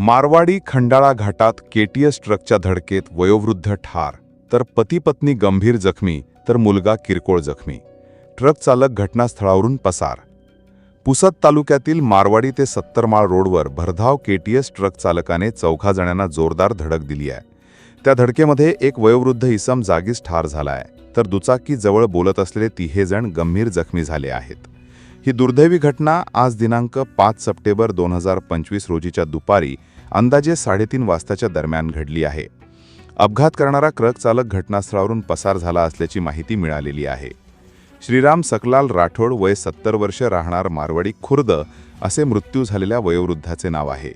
मारवाडी खंडाळा घाटात केटीएस ट्रकच्या धडकेत वयोवृद्ध ठार तर पती पत्नी गंभीर जखमी तर मुलगा किरकोळ जखमी. ट्रक चालक घटनास्थळावरून पसार. पुसद तालुक्यातील मारवाडी ते सत्तरमाळ रोडवर भरधाव केटीएस ट्रक चालकाने चौघा जणांना जोरदार धडक दिली आहे. त्या धडकेमध्ये एक वयोवृद्ध इसम जागीच ठार झाला आहे तर दुचाकीजवळ बोलत असलेले तिहे जण गंभीर जखमी झाले आहेत. ही दुर्दैवी घटना आज दिनांक पाच सप्टेंबर दोन हजार पंचवीस रोजीच्या दुपारी अंदाजे साडेतीन वाजताच्या दरम्यान घडली आहे. अपघात करणारा ट्रक चालक घटनास्थळावरून पसार झाला असल्याची माहिती मिळालेली आहे. श्रीराम सकलाल राठोड वय सत्तर वर्ष राहणार मारवाडी खुर्द असे मृत्यू झालेल्या वयोवृद्धाचे नाव आहे.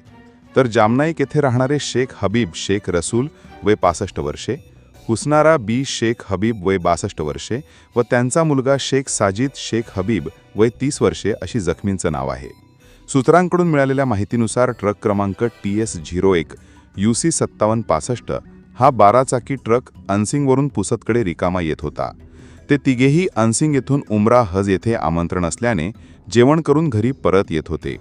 तर जामनाईक येथे राहणारे शेख हबीब शेख रसूल वय पासष्ट वर्षे हुसनारा बी शेख हबीब वय बासष्ट वर्षे व त्यांचा मुलगा शेख साजिद शेख हबीब वय तीस वर्षे अशी जखमींचं नाव आहे. सूत्रांकडून मिळालेल्या माहितीनुसार ट्रक क्रमांक टी एस झिरो एक यू सी सत्तावन्न पासष्ट हा बाराचाकी ट्रक अनसिंगवरून पुसतकडे रिकामा येत होता. ते तिघेही अनसिंग येथून उमरा हज येथे आमंत्रण असल्याने जेवण करून घरी परत येत होते.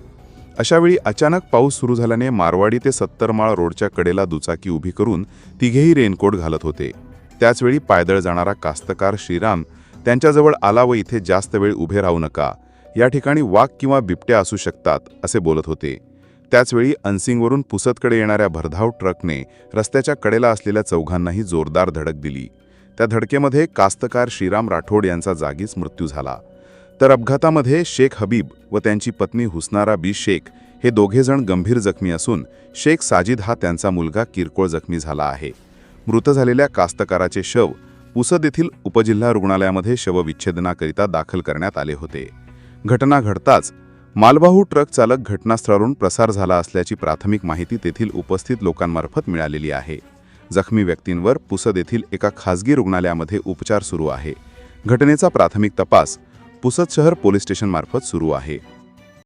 अशावेळी अचानक पाऊस सुरू झाल्याने मारवाडी ते सत्तरमाळ रोडच्या कडेला दुचाकी उभी करून तिघेही रेनकोट घालत होते. त्याचवेळी पायदळ जाणारा कास्तकार श्रीराम त्यांच्याजवळ आला व इथे जास्त वेळ उभे राहू नका. या ठिकाणी वाघ किंवा बिबट्या असू शकतात असे बोलत होते. त्याचवेळी अनसिंगवरून पुसदकडे येणाऱ्या भरधाव ट्रकने रस्त्याच्या कडेला असलेल्या चौघांनाही जोरदार धडक दिली. त्या धडकेमध्ये कास्तकार श्रीराम राठोड यांचा जागीच मृत्यू झाला. तर अपघातामध्ये शेख हबीब व त्यांची पत्नी हुसनारा बी शेख हे दोघेजण गंभीर जखमी असून शेख साजिद हा त्यांचा मुलगा किरकोळ जखमी झाला आहे. मृत झालेल्या कास्तकाराचे शव पुसद येथील उपजिल्हा रुग्णालयामध्ये शवविच्छेदनाकरिता दाखल करण्यात आले होते. घटना घडताच मालवाहू ट्रक चालक घटनास्थळावरून प्रसार झाला असल्याची प्राथमिक माहिती तेथील उपस्थित लोकांमार्फत मिळालेली आहे. जखमी व्यक्तींवर पुसद येथील एका खासगी रुग्णालयामध्ये उपचार सुरू आहे. घटनेचा प्राथमिक तपास पुसद शहर पोलीस स्टेशनमार्फत सुरू आहे.